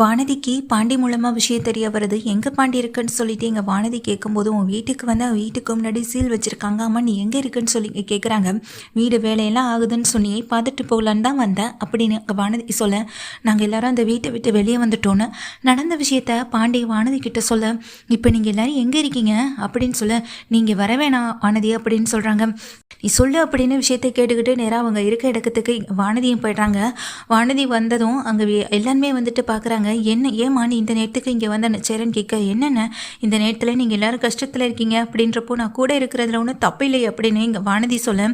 வானதிக்கு பாண்டி மூலமாக விஷயம் தெரிய வருது எங்கே பாண்டி இருக்குன்னு சொல்லிட்டு எங்கள் வானதி கேட்கும்போது உன் வீட்டுக்கு வந்து அவன் வீட்டுக்கு முன்னாடி சீல் வச்சுருக்காங்க. அம்மா நீ எங்கே இருக்குன்னு சொல்லி கேட்குறாங்க வீடு வேலையெல்லாம் ஆகுதுன்னு சொன்னி பார்த்துட்டு போகலான்னு தான் வந்தேன் அப்படின்னு வானதி சொல்ல. நாங்கள் எல்லாரும் அந்த வீட்டை விட்டு வெளியே வந்துட்டோன்னு நடந்த விஷயத்த பாண்டி வானதி கிட்ட சொல்ல. இப்போ நீங்கள் எல்லோரும் எங்கே இருக்கீங்க? அப்படின்னு சொல்ல. நீங்கள் வர வேணாம் வானதி அப்படின்னு சொல்கிறாங்க நீ சொல்லு அப்படின்னு விஷயத்தை கேட்டுக்கிட்டு நேராக அவங்க இருக்க இடத்துக்கு வானதியும் போயிடுறாங்க. வானதி வந்ததும் அங்கே எல்லாருமே வந்துட்டு பார்க்குறாங்க என்ன ஏமா நீ இந்த நேரத்துக்கு இங்கே வந்த சேரன் கேட்க என்னென்ன? இந்த நேரத்தில் நீங்கள் எல்லாரும் கஷ்டத்தில் இருக்கீங்க. அப்படின்றப்போ நான் கூட இருக்கிறதுல ஒன்றும் தப்பில்லை அப்படின்னு இங்கே வானதி சொல்ல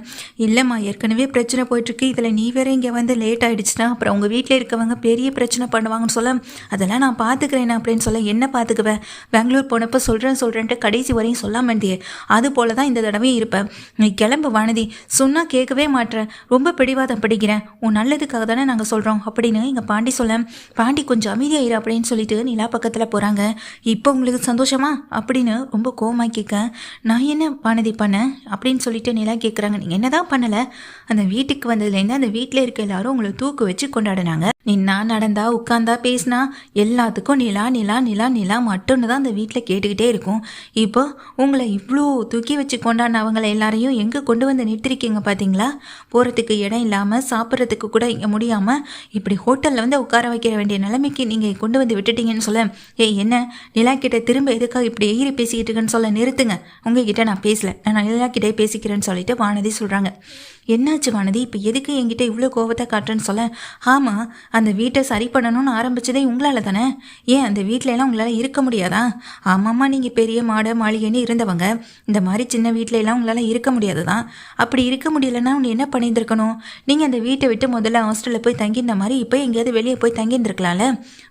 இல்லைம்மா ஏற்கனவே பிரச்சனை போயிட்டுருக்கு. இதில் நீ வேற இங்கே வந்து லேட் ஆகிடுச்சுன்னா அப்புறம் உங்கள் வீட்டில் இருக்கவங்க பெரிய பிரச்சனை பண்ணுவாங்கன்னு சொல்ல அதெல்லாம் நான் பார்த்துக்கிறேன் அப்படின்னு சொல்ல என்ன பார்த்துக்குவேன் பெங்களூர் போனப்போ சொல்கிறேன் சொல்கிறேன்ட்டு கடைசி வரையும் சொல்ல மாட்டியே அது போல தான் இந்த தடவையும் இருப்பேன் நீ கிளம்பு வானதி சொன்னால் கேட்கவே மாட்டேன் ரொம்ப பிடிவாதம் படிக்கிறேன். உன் நல்லதுக்காக தானே நாங்கள் சொல்கிறோம் அப்படின்னு எங்கள் பாண்டி சொல்ல பாண்டி கொஞ்சம் அமைதியாயிரு அப்படின்னு சொல்லிட்டு நிலா பக்கத்தில் போகிறாங்க இப்போ உங்களுக்கு சந்தோஷமா? அப்படின்னு ரொம்ப கோவமாக கேட்க நான் என்ன வானதி பண்ணேன் அப்படின்னு சொல்லிட்டு நிலா கேட்குறாங்க நீங்கள் என்னதான் பண்ணலை? அந்த வீட்டுக்கு வந்ததுலேருந்து அந்த வீட்டில் இருக்க எல்லாரும் உங்களை தூக்கு வச்சு கொண்டாடினாங்க. நின்னா நடந்தா உட்காந்தா பேசினா எல்லாத்துக்கும் நிலா நிலா நிலா நிலா மட்டும்னு தான் அந்த வீட்டில் கேட்டுக்கிட்டே இருக்கும். இப்போ உங்களை இவ்வளோ தூக்கி வச்சு கொண்டாடினவங்களை எல்லாரையும் எங்கே கொண்டு வந்து நிறுத்திருக்கீங்க பார்த்தீங்களா போகிறதுக்கு இடம் இல்லாமல் சாப்பிட்றதுக்கு கூட இங்கே முடியாமல் இப்படி ஹோட்டலில் வந்து உட்கார வைக்கிற வேண்டிய நிலைமைக்கு நீங்கள் கொண்டு வந்து விட்டுட்டீங்கன்னு சொல்ல ஏய் என்ன? நிலா கிட்ட திரும்ப எதுக்காக இப்படி எகிரி பேசிக்கிட்டு இருக்குன்னு சொல்ல நிறுத்துங்க. உங்ககிட்ட நான் பேசல. நான் நிலா கிட்டே பேசிக்கிறேன்னு சொல்லிட்டு வானதி சொல்கிறாங்க என்னாச்சு வானதி? இப்போ எதுக்கு என்கிட்ட இவ்வளோ கோவத்தை காட்டுறேன்னு சொல்ல? ஆமாம் அந்த வீட்டை சரி பண்ணணும்னு ஆரம்பிச்சதே உங்களால் தானே? ஏன் அந்த வீட்டில எல்லாம் உங்களால் இருக்க முடியாதா? ஆமாம்மா நீங்கள் பெரிய மாட மாளிகைன்னு இருந்தவங்க. இந்த மாதிரி சின்ன வீட்டில எல்லாம் உங்களால் இருக்க முடியாது தான் அப்படி இருக்க முடியலன்னா உன்னை என்ன பண்ணியிருந்திருக்கணும்? நீங்கள் அந்த வீட்டை விட்டு முதல்ல ஹாஸ்டலில் போய் தங்கியிருந்த மாதிரி இப்போ எங்கேயாவது வெளியே போய் தங்கியிருந்திருக்கலாம்ல?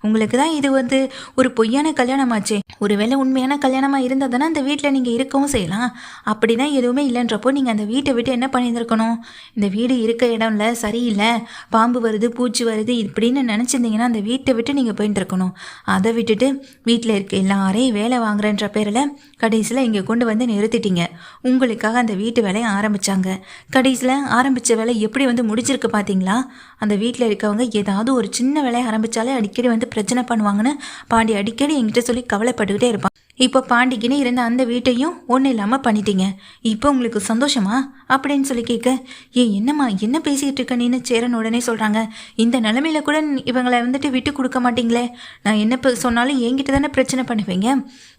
உங்களுக்கு தான் இது வந்து ஒரு பொய்யான கல்யாணமாச்சே. ஒருவேளை உண்மையான கல்யாணமாக இருந்தால் தானே அந்த வீட்டில் நீங்கள் இருக்கவும் செய்யலாம். அப்படி தான் எதுவுமே இல்லைன்றப்போ நீங்கள் அந்த வீட்டை விட்டு என்ன பண்ணியிருந்திருக்கணும்? இந்த வீடு இருக்க இடம்ல சரியில்லை பாம்பு வருது பூச்சி வருது இப்படின்னு நினச்சிருந்தீங்கன்னா அந்த வீட்டை விட்டு நீங்கள் போயிட்டு இருக்கணும். அதை விட்டுட்டு வீட்டில் இருக்க எல்லாரையும் வேலை வாங்குறேன்ற பேரில் கடைசியில் இங்கே கொண்டு வந்து நிறுத்திட்டீங்க. உங்களுக்காக அந்த வீட்டு வேலையை ஆரம்பித்தாங்க கடைசியில் ஆரம்பித்த வேலை எப்படி வந்து முடிச்சிருக்கு பார்த்தீங்களா அந்த வீட்டில் இருக்கவங்க ஏதாவது ஒரு சின்ன வேலையை ஆரம்பித்தாலே அடிக்கடி வந்து பிரச்சனை பண்ணுவாங்கன்னு பாண்டி அடிக்கடி என்கிட்ட சொல்லி கவலைப்பட்டுக்கிட்டே இருப்பான் இப்போ பாண்டிக்குன்னு இருந்த அந்த வீட்டையும் ஒன்றும் இல்லாமல் பண்ணிட்டீங்க. இப்போ உங்களுக்கு சந்தோஷமா? அப்படின்னு சொல்லி கேட்க ஏ என்னம்மா என்ன பேசிகிட்டு இருக்கேன்னு சேரன் உடனே சொல்கிறாங்க இந்த நிலமையில கூட இவங்களை வந்துட்டு விட்டு கொடுக்க மாட்டீங்களே. நான் என்ன இப்போ சொன்னாலும் என்கிட்ட தானே பிரச்சனை பண்ணுவீங்க?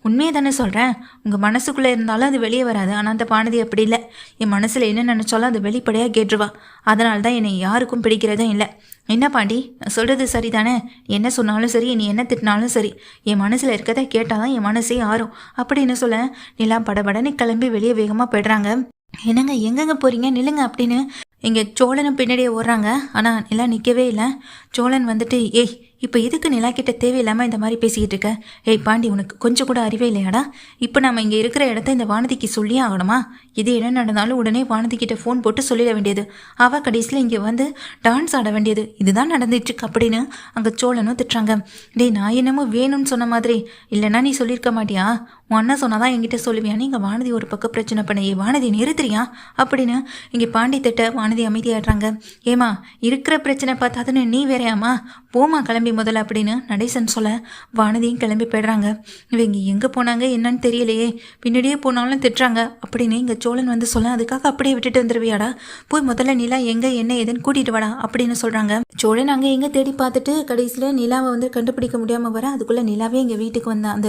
உண்மையை தானே சொல்கிறேன் உங்கள் மனசுக்குள்ளே இருந்தாலும் அது வெளியே வராது. ஆனால் அந்த பானதி அப்படி இல்லை. என் மனசில் என்ன நினச்சாலும் அது வெளிப்படையாக கேட்டுருவா. அதனால தான் என்னை யாருக்கும் பிடிக்கிறதும் இல்லை. என்ன பாண்டி? நான் சொல்கிறது சரிதானே? என்ன சொன்னாலும் சரி நீ என்ன திட்டினாலும் சரி. என் மனசில் இருக்கதை கேட்டால் தான் என் மனசே ஆறும். அப்படின்னு சொல்ல? நிலா படபடன்னு கிளம்பி வெளியே வேகமாக போயிடுறாங்க. என்னங்க எங்கெங்க போகிறீங்க நில்லுங்க அப்படின்னு இங்கே சோழனும் பின்னாடியே ஓடுறாங்க. ஆனால் நிலா நிற்கவே இல்லை. சோழன் வந்துட்டு ஏய் இப்போ எதுக்கு நிலா கிட்ட தேவையில்லாமல் இந்த மாதிரி பேசிக்கிட்டு இருக்க? ஏய் பாண்டி உனக்கு கொஞ்சம் கூட அறிவே இல்லையாடா? இப்போ நம்ம இங்கே இருக்கிற இடத்த இந்த வானதிக்கு சொல்லியே ஆகணுமா? இது என்ன நடந்தாலும் உடனே வானதி கிட்ட ஃபோன் போட்டு சொல்லிட வேண்டியது. அவள் கடைசியில் இங்கே வந்து டான்ஸ் ஆட வேண்டியது. இதுதான் நடந்துட்டுருக்கு அப்படின்னு அங்கே சோழனும் திட்டுறாங்க. டேய் நான் என்னமோ வேணும்னு சொன்ன மாதிரி. இல்லைன்னா நீ சொல்லியிருக்க மாட்டியா? உன் அண்ணன் சொன்னாதான் என்கிட்ட சொல்லுவியான்னு இங்கே வானதி ஒரு பக்கம் பிரச்சனை பண்ண ஏ வானதி நிறுத்துறியா? அப்படின்னு இங்கே பாண்டி திட்ட வானதி அமைதியாடுறாங்க ஏமா இருக்கிற பிரச்சனை பார்த்தாதுன்னு நீ வேறையாமா போமா கிளம்பி முதல்ல அப்படின்னு நடேசன் சொல்ல வானதியும் கிளம்பி போயிடுறாங்க. இவங்க எங்கே போனாங்க என்னன்னு தெரியலையே. பின்னாடியே போனாலும் திட்டுறாங்க. அப்படின்னு இங்கே சோழன் வந்து சொல்ல அதுக்காக அப்படியே விட்டுட்டு வந்துருவியாடா. போய் முதல்ல நிலா எங்கே என்ன ஏதுன்னு கூட்டிகிட்டு வாடா அப்படின்னு சொல்கிறாங்க சோழன் அங்கே எங்கே தேடி பார்த்துட்டு கடைசியில் நிலாவை வந்து கண்டுபிடிக்க முடியாமல் வர அதுக்குள்ளே நிலாவே எங்கள் வீட்டுக்கு வந்த அந்த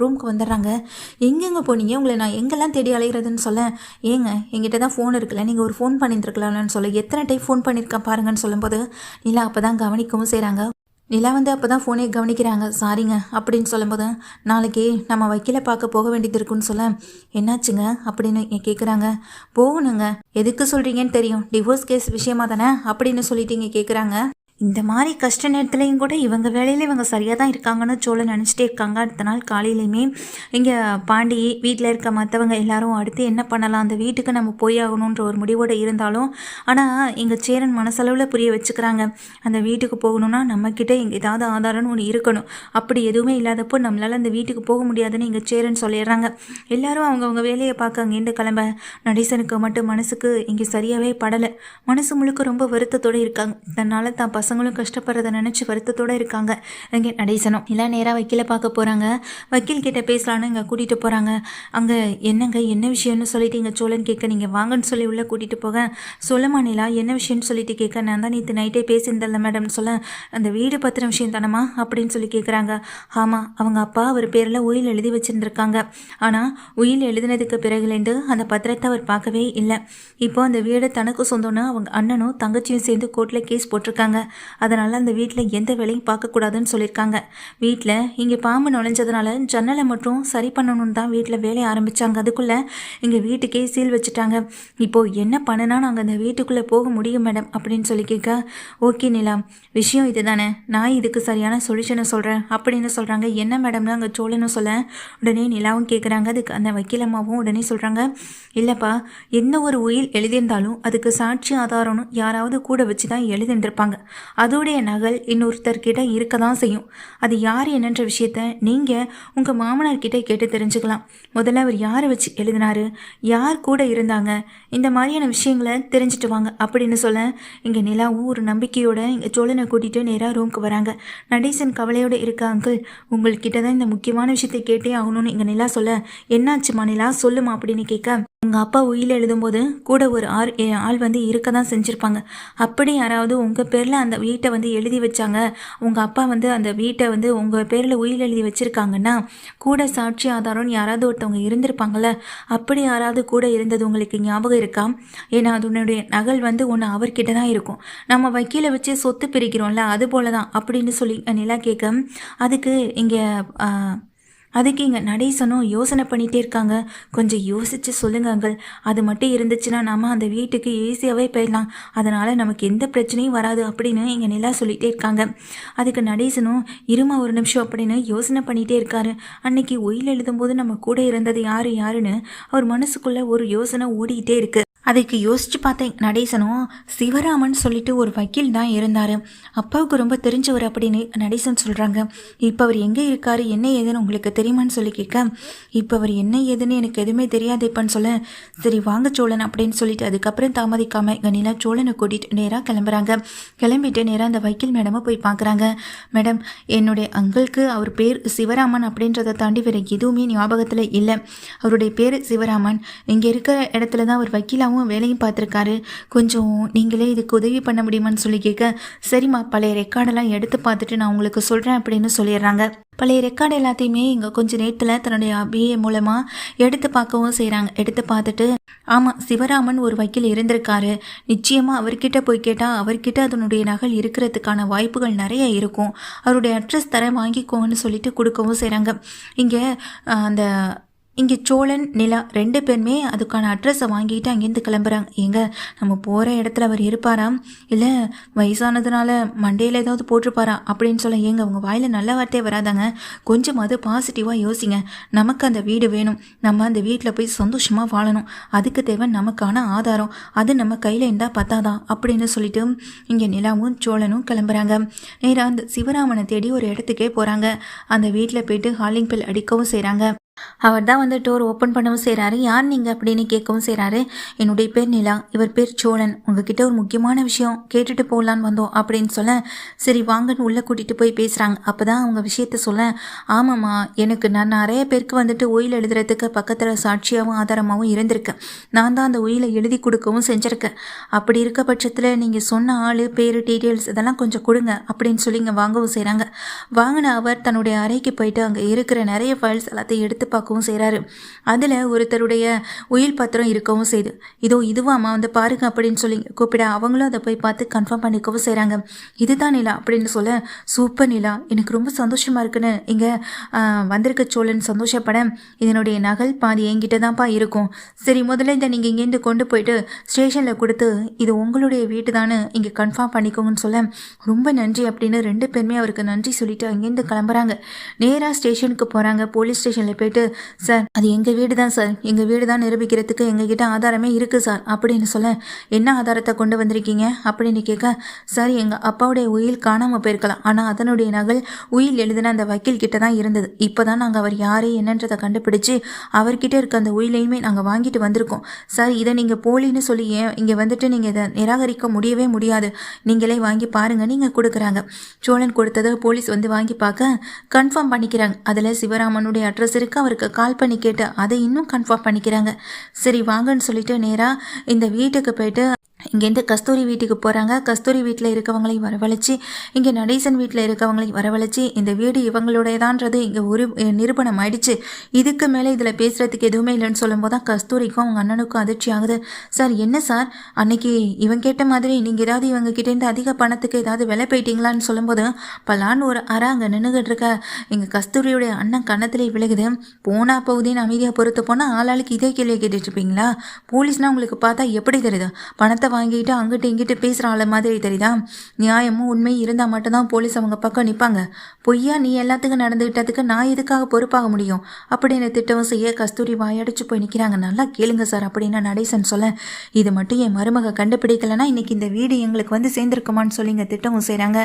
ரூமுக்கு வந்துடுறாங்க. எங்கெங்கே போனீங்க? உங்களை நான் எங்கெல்லாம் தேடி அலைகிறதுன்னு சொல்ல ஏங்க எங்கிட்ட தான் ஃபோன் இருக்குல்ல நீங்கள் ஒரு ஃபோன் பண்ணியிருந்துருக்கலாம்னு சொல்ல. எத்தனை டைம் ஃபோன் பண்ணியிருக்கேன் பாருங்கன்னு சொல்லும்போது நிலா அப்போ தான் கவனிக்கவும் செய்கிறாங்க நிலா வந்து அப்போ தான் ஃபோனே கவனிக்கிறாங்க. சாரிங்க அப்படின்னு சொல்லும்போது நாளைக்கு நம்ம வக்கீலை பார்க்க போக வேண்டியது இருக்குன்னு சொல்ல என்னாச்சுங்க? அப்படின்னு கேட்குறாங்க போகணுங்க. எதுக்கு சொல்கிறீங்கன்னு தெரியும். டிவோர்ஸ் கேஸ் விஷயமா தானே? அப்படின்னு சொல்லிட்டு இங்கே கேட்குறாங்க இந்த மாதிரி கஷ்ட நேரத்துலையும் கூட இவங்க வேலையில் இவங்க சரியாக தான் இருக்காங்கன்னு சோழ நினச்சிட்டே இருக்காங்க. அடுத்த நாள் காலையிலையுமே இங்கே பாண்டி வீட்டில் இருக்க மற்றவங்க எல்லாரும் அடுத்து என்ன பண்ணலாம்? அந்த வீட்டுக்கு நம்ம போய் ஆகணுன்ற ஒரு முடிவோடு இருந்தாலும் ஆனால் எங்கள் சேரன் மனசளவில் புரிய வச்சுக்கிறாங்க. அந்த வீட்டுக்கு போகணும்னா நம்மக்கிட்ட இங்கே ஏதாவது ஆதாரம்னு ஒன்று இருக்கணும். அப்படி எதுவுமே இல்லாதப்போ நம்மளால் அந்த வீட்டுக்கு போக முடியாதுன்னு இங்கே சேரன் சொல்லிடுறாங்க. எல்லாரும் அவங்கவுங்க வேலையை பார்க்க அங்கேருந்து கிளம்ப. நடேசனுக்கு மட்டும் மனசுக்கு இங்கே சரியாகவே படலை. மனசு முழுக்க ரொம்ப வருத்தத்தோடு இருக்காங்க. தன்னால் தான் பசங்க பசங்களும் கஷ்டப்படுறத நினச்சி வருத்தத்தோடு இருக்காங்க. இங்கே நடேசனும் இல்லை நேராக வக்கீலை பார்க்க போகிறாங்க வக்கீல் கிட்டே பேசலான்னு இங்கே கூட்டிகிட்டு போகிறாங்க அங்கே என்னங்க என்ன விஷயம்னு சொல்லிட்டு இங்கே சோழன் கேட்க நீங்கள் வாங்கன்னு சொல்லி உள்ளே கூட்டிகிட்டு போக சொல்ல நிலா என்ன விஷயம்னு சொல்லிட்டு கேட்க? நான் தான் நேற்று நைட்டே பேசியிருந்தேன்ல மேடம்னு சொல்ல அந்த வீடு பத்திர விஷயம் தானம்மா அப்படின்னு சொல்லி கேட்குறாங்க ஆமாம் அவங்க அப்பா அவர் பேரில் உயில் எழுதி வச்சுருந்துருக்காங்க. ஆனால் உயில் எழுதினதுக்கு பிறகுலேருந்து அந்த பத்திரத்தை அவர் பார்க்கவே இல்லை. இப்போ அந்த வீடு தனக்கு சொந்தம்னு அவங்க அண்ணனும் தங்கச்சியும் சேர்ந்து கோர்ட்டில் கேஸ் போட்டிருக்காங்க. அதனால் அந்த வீட்டில் எந்த வேலையும் பார்க்கக்கூடாதுன்னு சொல்லியிருக்காங்க. வீட்டில் இங்கே பாம்பு நுழைஞ்சதுனால ஜன்னலை மட்டும் சரி பண்ணணும்னு தான் வீட்டில் வேலையை ஆரம்பித்தாங்க அதுக்குள்ளே இங்கே வீட்டுக்கே சீல் வச்சுட்டாங்க. இப்போது என்ன பண்ணுனா நாங்கள் அந்த வீட்டுக்குள்ளே போக முடியும் மேடம் அப்படின்னு சொல்லி கேட்க ஓகே நிலா. விஷயம் இது தானே நான் இதுக்கு சரியான சொல்யூஷனை சொல்கிறேன் அப்படின்னு சொல்கிறாங்க என்ன மேடம்னு அங்கே சோழனும் சொல்ல. உடனே நிலாவும் கேட்குறாங்க அதுக்கு அந்த வக்கீலம்மாவும் உடனே சொல்கிறாங்க இல்லைப்பா எந்த ஒரு உயில் எழுதியிருந்தாலும் அதுக்கு சாட்சி ஆதாரம்னு யாராவது கூட வச்சு தான் எழுதிருப்பாங்க அதோடைய நகல் இன்னொருத்தர்கிட்ட இருக்க தான் செய்யும். அது யார் என்னன்ற விஷயத்த நீங்கள் உங்கள் மாமனார்கிட்ட கேட்டு தெரிஞ்சுக்கலாம். முதல்ல அவர் யாரை வச்சு எழுதினாரு? யார் கூட இருந்தாங்க? இந்த மாதிரியான விஷயங்களை தெரிஞ்சுட்டு வாங்க அப்படின்னு சொல்ல இங்கே நிலாவும் ஒரு நம்பிக்கையோட இங்கே சோழனை கூட்டிகிட்டு நேராக ரூமுக்கு வராங்க. நடேசன் கவலையோடு இருக்கா அங்கிள் உங்கள்கிட்ட தான் இந்த முக்கியமான விஷயத்தை கேட்டே ஆகணும்னு இங்கே நிலா சொல்ல. என்னாச்சுமா நிலா? சொல்லுமா அப்படின்னு கேட்க உங்கள் அப்பா உயில் எழுதும்போது கூட ஒரு ஆள் ஆள் வந்து இருக்க தான் செஞ்சுருப்பாங்க. அப்படி யாராவது உங்கள் பேரில் அந்த வீட்டை வந்து எழுதி வச்சாங்க உங்கள் அப்பா வந்து அந்த வீட்டை வந்து உங்கள் பேரில் உயில் எழுதி வச்சுருக்காங்கன்னா கூட சாட்சி ஆதாரம்னு யாராவது ஒருத்தவங்க இருந்திருப்பாங்கள்ல அப்படி யாராவது கூட இருந்தது உங்களுக்கு ஞாபகம் இருக்கா? ஏன்னா அதனுடைய நகல் வந்து ஒன்று அவர்கிட்ட தான் இருக்கும். நம்ம வக்கீலை வச்சு சொத்து பிரிக்கிறோம்ல அது போல தான் அப்படின்னு சொல்லி நிலா கேட்க அதுக்கு இங்கே அதுக்கு இங்கே நடேசனும் யோசனை பண்ணிகிட்டே இருக்காங்க. கொஞ்சம் யோசித்து சொல்லுங்க அங்கள். அது மட்டும் இருந்துச்சுன்னா நம்ம அந்த வீட்டுக்கு ஈஸியாகவே போயிடலாம். அதனால் நமக்கு எந்த பிரச்சனையும் வராது அப்படின்னு இங்கே நிலா சொல்லிகிட்டே இருக்காங்க. அதுக்கு நடேசனும் இருமா ஒரு நிமிஷம் அப்படின்னு யோசனை பண்ணிகிட்டே இருக்காரு. அன்னைக்கு ஒயில் எழுதும்போது நம்ம கூட இருந்தது யார் யாருன்னு அவர் மனசுக்குள்ளே ஒரு யோசனை ஓடிக்கிட்டே இருக்குது அதுக்கு யோசிச்சு பார்த்தேன். நடேசனும் சிவராமன் சொல்லிட்டு ஒரு வக்கீல் தான் இருந்தார். அப்பாவுக்கு ரொம்ப தெரிஞ்சவர் அப்படின்னு நடேசன் சொல்கிறாங்க இப்போ அவர் எங்கே இருக்கார்? என்ன ஏதுன்னு உங்களுக்கு தெரியுமான்னு சொல்லி கேட்க இப்போ அவர் என்ன ஏதுன்னு எனக்கு எதுவுமே தெரியாது இப்போன்னு சொல்ல. சரி வாங்க சோழன் அப்படின்னு சொல்லிட்டு அதுக்கப்புறம் தாமதிக்காம கனிலா சோழனை கூட்டிகிட்டு நேராக கிளம்புறாங்க. கிளம்பிட்டு நேராக அந்த வக்கீல் மேடமை போய் பார்க்குறாங்க மேடம் என்னுடைய அங்கிளுக்கு அவர் பேர் சிவராமன் அப்படின்றத தாண்டி வேறு எதுவுமே ஞாபகத்தில் இல்லை. அவருடைய பேர் சிவராமன். இங்கே இருக்கிற இடத்துல தான் அவர் வக்கீலாக நல்லாவும் வேலையும் பார்த்துருக்காரு. கொஞ்சம் நீங்களே இதுக்கு உதவி பண்ண முடியுமான்னு சொல்லி கேட்க சரிம்மா பழைய ரெக்கார்டெல்லாம் எடுத்து பார்த்துட்டு நான் உங்களுக்கு சொல்கிறேன் அப்படின்னு சொல்லிடுறாங்க. பழைய ரெக்கார்டு எல்லாத்தையுமே இங்கே கொஞ்சம் நேரத்தில் தன்னுடைய பிஏ மூலமாக எடுத்து பார்க்கவும் செய்கிறாங்க எடுத்து பார்த்துட்டு ஆமாம் சிவராமன் ஒரு வக்கீல் இருந்திருக்காரு. நிச்சயமாக அவர்கிட்ட போய் கேட்டால் அவர்கிட்ட அதனுடைய நகல் இருக்கிறதுக்கான வாய்ப்புகள் நிறைய இருக்கும். அவருடைய அட்ரஸ் தர வாங்கிக்கோன்னு சொல்லிட்டு கொடுக்கவும் செய்கிறாங்க இங்கே அந்த இங்கே சோழன் நிலா ரெண்டு பேருமே அதுக்கான அட்ரஸை வாங்கிட்டு அங்கேருந்து கிளம்புறாங்க. எங்க நம்ம போகிற இடத்துல அவர் இருப்பாராம்? இல்லை வயசானதுனால மண்டையில் ஏதாவது போட்டிருப்பாரா? அப்படின்னு சொல்ல ஏங்க அவங்க வாயில் நல்ல வார்த்தையே வராதாங்க. கொஞ்சம் அது பாசிட்டிவாக யோசிங்க. நமக்கு அந்த வீடு வேணும். நம்ம அந்த வீட்டில் போய் சந்தோஷமாக வாழணும். அதுக்கு தேவை நமக்கான ஆதாரம். அது நம்ம கையில் இருந்தால் பத்தாதான் அப்படின்னு சொல்லிட்டு இங்கே நிலாவும் சோழனும் கிளம்புறாங்க. நேராக அந்த சிவராமனை தேடி ஒரு இடத்துக்கே போகிறாங்க அந்த வீட்டில் போயிட்டு ஹாலிங் பில் அடிக்கவும் செய்கிறாங்க அவர் தான் வந்து டோர் ஓப்பன் பண்ணவும் செய்கிறாரு யார் நீங்கள் அப்படின்னு கேட்கவும் செய்கிறாரு என்னுடைய பேர் நிலா. இவர் பேர் சோழன். உங்ககிட்ட ஒரு முக்கியமான விஷயம் கேட்டுட்டு போகலான்னு வந்தோம் அப்படின்னு சொல்ல சரி வாங்கன்னு உள்ளே கூட்டிகிட்டு போய் பேசுகிறாங்க அப்போ தான் அவங்க விஷயத்த சொல்ல ஆமாம்மா எனக்கு நான் நிறைய பேருக்கு வந்துட்டு ஒயில் எழுதுறதுக்கு பக்கத்தில் சாட்சியாகவும் ஆதாரமாகவும் இருந்திருக்கேன் நான் தான் அந்த ஒயிலை எழுதி கொடுக்கவும் செஞ்சுருக்கேன். அப்படி இருக்க பட்சத்தில் நீங்கள் சொன்ன ஆள் பேர் டீட்டெயில்ஸ் இதெல்லாம் கொஞ்சம் கொடுங்க அப்படின்னு சொல்லி இங்கே வாங்கவும் செய்கிறாங்க வாங்கின அவர் தன்னுடைய அறைக்கு போயிட்டு அங்கே இருக்கிற நிறைய ஃபைல்ஸ் எல்லாத்தையும் எடுத்து பார்க்கவும் செய்கிறாரு அதில் ஒருத்தருடைய உயில் பத்திரம் இருக்கவும் செய்யுது இதோ இதுவாம்மா வந்து பாருங்க அப்படின்னு சொல்லி கூப்பிட அவங்களும் அதை போய் பார்த்து கன்ஃபார்ம் பண்ணிக்கவும் செய்கிறாங்க இதுதான் நிலா அப்படின்னு சொல்ல சூப்பர் நிலா எனக்கு ரொம்ப சந்தோஷமாக இருக்குன்னு இங்கே வந்திருக்க சோழன் சந்தோஷப்பட இதனுடைய நகல் பாதி என்கிட்ட தான்ப்பா இருக்கும். சரி முதல்ல இதை நீங்கள் இங்கேருந்து கொண்டு போயிட்டு ஸ்டேஷனில் கொடுத்து இது உங்களுடைய வீட்டு தானே இங்கே கன்ஃபார்ம் பண்ணிக்கோங்கன்னு சொல்ல ரொம்ப நன்றி அப்படின்னு ரெண்டு பேருமே அவருக்கு நன்றி சொல்லிட்டு அங்கேருந்து கிளம்புறாங்க. நேராக ஸ்டேஷனுக்கு போகிறாங்க போலீஸ் ஸ்டேஷனில் போயிட்டு சொல்லிட்டு சார் அது எங்கள் வீடு தான் சார். எங்கள் வீடு தான் நிரூபிக்கிறதுக்கு எங்ககிட்ட ஆதாரமே இருக்குது சார். அப்படின்னு சொல்ல என்ன ஆதாரத்தை கொண்டு வந்திருக்கீங்க? அப்படின்னு கேட்க சார் எங்கள் அப்பாவுடைய உயில் காணாமல் போயிருக்கலாம். ஆனால் அதனுடைய நகல் உயில் எழுதின அந்த வக்கீல் கிட்ட தான் இருந்தது. இப்போ தான் நாங்கள் அவர் யார் என்னன்றதை கண்டுபிடிச்சு அவர்கிட்ட இருக்க அந்த உயிலையுமே நாங்கள் வாங்கிட்டு வந்திருக்கோம். சார் இதை நீங்கள் போலின்னு சொல்லி ஏன் இங்கே வந்துட்டு நீங்கள் இதை நிராகரிக்க முடியவே முடியாது. நீங்களே வாங்கி பாருங்க நீங்கள் கொடுக்குறாங்க. சோழன் கொடுத்ததை போலீஸ் வந்து வாங்கி பார்க்க கன்ஃபார்ம் பண்ணிக்கிறாங்க. அதில் சிவராமனுடைய அட்ரஸ் இருக்கு அவருக்கு கால் பண்ணி கேட்டு அதை இன்னும் கன்ஃபார்ம் பண்ணிக்கிறாங்க. சரி வாங்கன்னு சொல்லிட்டு நேராக இந்த வீட்டுக்கு போயிட்டு இங்கேருந்து கஸ்தூரி வீட்டுக்கு போகிறாங்க கஸ்தூரி வீட்டில் இருக்கவங்களையும் வரவழைச்சி இங்கே நடேசன் வீட்டில் இருக்கவங்களையும் வரவழைச்சி இந்த வீடு இவங்களுடையதான்றது. இங்கே ஒரு நிரூபணம் ஆயிடுச்சு. இதுக்கு மேலே இதில் பேசுகிறதுக்கு எதுவுமே இல்லைன்னு சொல்லும்போது தான் கஸ்தூரிக்கும் அவங்க அண்ணனுக்கும் அதிர்ச்சி ஆகுது. சார் என்ன சார்? அன்னைக்கு இவன் கேட்ட மாதிரி நீங்கள் ஏதாவது இவங்க கிட்டேருந்து அதிக பணத்துக்கு ஏதாவது விலை போயிட்டீங்களான்னு சொல்லும்போது பலான்னு ஒரு அரை அங்கே நின்றுகிட்டு இருக்க. எங்கள் கஸ்தூரியுடைய அண்ணன் கன்னத்திலே விழுகுது. போனா போகுதேன்னு அமைதியாக பொறுத்து போனால் ஆளாளுக்கு இதே கேள்வியை கேட்டுட்டு இருப்பீங்களா? போலீஸ்னால் உங்களுக்கு பார்த்தா எப்படி தெரியுது? பணத்தை வாங்கிட்டு அங்கிட்டு இங்கிட்டு பேசுகிற ஆள மாதிரி தெரியுதா? நியாயமும் உண்மையும் இருந்தால் மட்டும்தான் போலீஸ் அவங்க பக்கம் நிற்பாங்க பொய்யா நீ எல்லாத்துக்கும் நடந்துக்கிட்டதுக்கு நான் எதுக்காக பொறுப்பாக முடியும்? அப்படின்னு திட்டவும் செய்ய கஸ்தூரி வாயடிச்சு போய் நிற்கிறாங்க நல்லா கேளுங்க சார் அப்படின்னு நடேசன் சொல்ல இது மட்டும் என் மருமக கண்டுபிடிக்கலன்னா இன்னைக்கு இந்த வீடு எங்களுக்கு வந்து சேர்ந்துருக்குமான்னு சொல்லிங்க திட்டமும் செய்கிறாங்க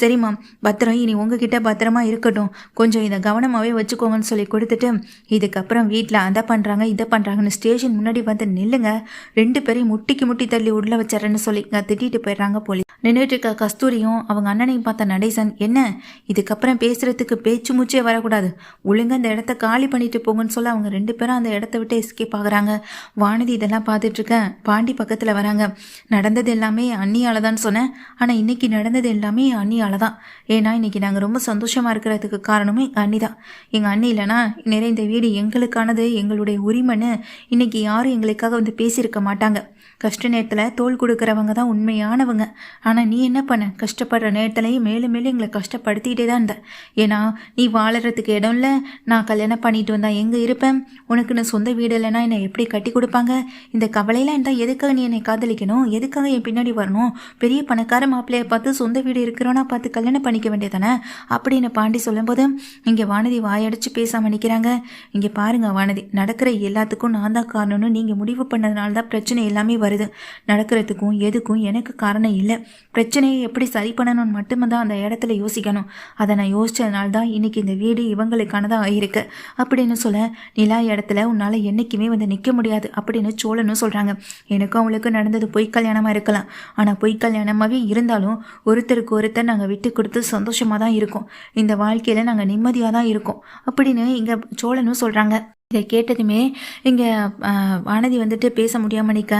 சரிம்மா பத்திரம் இனி உங்ககிட்ட பத்திரமா இருக்கட்டும். கொஞ்சம் இதை கவனமாகவே வச்சுக்கோங்கன்னு சொல்லி கொடுத்துட்டு இதுக்கப்புறம் வீட்டில் அதை பண்ணுறாங்க இதை பண்ணுறாங்கன்னு ஸ்டேஷன் முன்னாடி வந்து நில்லுங்க. ரெண்டு பேரையும் முட்டிக்கு முட்டி தள்ளி உள்ள வச்சிடறேன்னு சொல்லி திட்டிட்டு போயிடுறாங்க போலீஸ். நின்றுட்டு இருக்க கஸ்தூரியும் அவங்க அண்ணனையும் பார்த்த நடேசன் என்ன? இதுக்கப்புறம் பேசுறதுக்கு பேச்சு மூச்சே வரக்கூடாது. ஒழுங்காக அந்த இடத்த காலி பண்ணிட்டு போங்கன்னு சொல்ல அவங்க ரெண்டு பேரும் அந்த இடத்த விட்டு எஸ்கேப் ஆகுறாங்க. வானதி இதெல்லாம் பார்த்துட்டு இருக்கேன் பாண்டி பக்கத்தில் வராங்க. நடந்தது எல்லாமே அண்ணியால தான் சொன்னேன். ஆனால் இன்னைக்கு நடந்தது எல்லாமே அண்ணியால தான். ஏன்னா இன்னைக்கு நாங்கள் ரொம்ப சந்தோஷமா இருக்கிறதுக்கு காரணமே எங்கள் அண்ணி தான் எங்கள் அண்ணி இல்லைனா நிறைந்த வீடு எங்களுக்கானது எங்களுடைய உரிமைன்னு இன்னைக்கு யாரும் எங்களுக்காக வந்து பேசியிருக்க மாட்டாங்க. கஷ்ட நேரத்தில் தோல் கொடுக்குறவங்க தான் உண்மையானவங்க. ஆனால் நீ என்ன பண்ண? கஷ்டப்படுற நேரத்துலையும் மேலும் மேலும் எங்களை கஷ்டப்படுத்திக்கிட்டே தான் இருந்த. ஏன்னா நீ வாழறதுக்கு இடம் இல்லை. நான் கல்யாணம் பண்ணிட்டு வந்தா எங்கே இருப்பேன்? உனக்கு நான் சொந்த வீடு இல்லைன்னா என்னை எப்படி கட்டி கொடுப்பாங்க? இந்த கவலையெல்லாம் இருந்தால் எதுக்காக நீ என்னை காதலிக்கணும்? எதுக்காக என் பின்னாடி வரணும்? பெரிய பணக்கார மாப்பிள்ளையை பார்த்து சொந்த வீடு இருக்கிறோன்னா பார்த்து கல்யாணம் பண்ணிக்க வேண்டியதானே? அப்படின்னு பாண்டி சொல்லும்போது இங்கே வானதி வாயடிச்சு பேசாமல் நிற்கிறாங்க இங்கே பாருங்க வானதி நடக்கிற எல்லாத்துக்கும் நான் தான் காரணம்னு நீங்கள் முடிவு பண்ணதுனால தான் பிரச்சனை எல்லாமே வருது. நடக்கிறதுக்கும் எதுக்கும் எனக்கு காரணம் இல்லை. பிரச்சனையை எப்படி சரி பண்ணணும்னு மட்டுமே தான் அந்த இடத்துல யோசிக்கணும். அதை நான் யோசிச்சதுனால தான் இன்னைக்கு இந்த வீடு இவங்களுக்கானதாக ஆகியிருக்கு அப்படின்னு சொல்ல நிலா இடத்துல உன்னால் என்றைக்குமே வந்து நிற்க முடியாது அப்படின்னு சோழனும் சொல்கிறாங்க எனக்கும் அவளுக்கு நடந்தது பொய் கல்யாணமாக இருக்கலாம். ஆனால் பொய் கல்யாணமாகவே இருந்தாலும் ஒருத்தருக்கு ஒருத்தர் நாங்கள் விட்டு கொடுத்து சந்தோஷமாக தான் இருக்கோம். இந்த வாழ்க்கையில் நாங்கள் நிம்மதியாக தான் இருக்கோம். அப்படின்னு இங்கே சோழனும் சொல்கிறாங்க இதை கேட்டதுமே இங்கே வானதி வந்துட்டு பேச முடியாமல் நிற்க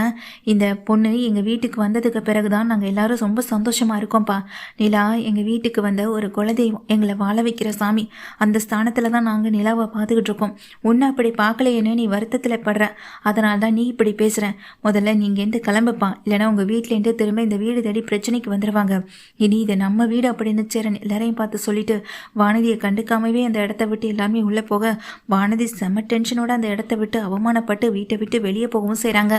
இந்த பொண்ணு எங்கள் வீட்டுக்கு வந்ததுக்கு பிறகு தான் நாங்கள் எல்லாரும் ரொம்ப சந்தோஷமாக இருக்கோம்ப்பா. நிலா எங்கள் வீட்டுக்கு வந்த ஒரு குலதெய்வம் எங்களை வாழ வைக்கிற சாமி அந்த ஸ்தானத்தில் தான் நாங்கள் நிலாவை பார்த்துக்கிட்டு இருக்கோம். ஒன்று அப்படி பார்க்கலையேன்னு நீ வருத்தத்தில் படுற. அதனால தான் நீ இப்படி பேசுகிறேன் முதல்ல நீங்கள் எந்த கிளம்புப்பா. இல்லைனா உங்கள் வீட்டிலேருந்து திரும்ப இந்த வீடு தேடி பிரச்சனைக்கு வந்துடுவாங்க இனி இது நம்ம வீடு அப்படின்னு சேரன் எல்லாரையும் பார்த்து சொல்லிட்டு வானதியை கண்டுக்காமவே அந்த இடத்த விட்டு எல்லாமே உள்ளே போக வானதி செமட்டன் டென்ஷனோட அந்த இடத்த விட்டு அவமானப்பட்டு வீட்டை விட்டு வெளியே போகவும் செய்கிறாங்க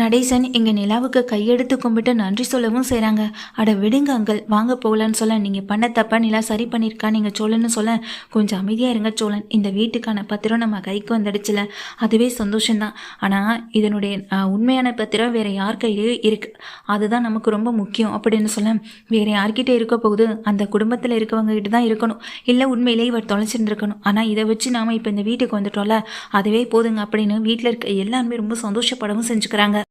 நடேசன் எங்கள் நிலாவுக்கு கையெடுத்து கும்பிட்டு நன்றி சொல்லவும் செய்கிறாங்க அட விடுங்க அங்கிள் வாங்க போகலான்னு சொல்ல நீங்கள் பண்ண தப்பா நிலா சரி பண்ணியிருக்கா நீங்கள் சோழன்னு சொல்ல. கொஞ்சம் அமைதியாக இருங்க சோழன் இந்த வீட்டுக்கான பத்திரம் நம்ம கைக்கு வந்துடுச்சுல. அதுவே சந்தோஷம்தான். ஆனால் இதனுடைய உண்மையான பத்திரம் வேறு யார் கையிலேயே இருக்குது அதுதான் நமக்கு ரொம்ப முக்கியம் அப்படின்னு சொல்ல. வேறு யார்கிட்ட இருக்க போகுது? அந்த குடும்பத்தில் இருக்கவங்க கிட்ட தான் இருக்கணும். இல்லை உண்மையிலேயே இவர் தொலைச்சிருந்துருக்கணும். ஆனால் இதை வச்சு நாம் இப்போ இந்த வீட்டுக்கு வந்துட்டோம்ல. அதுவே போதுங்க அப்படின்னு வீட்டில் இருக்க எல்லாருமே ரொம்ப சந்தோஷப்படவும் kerangka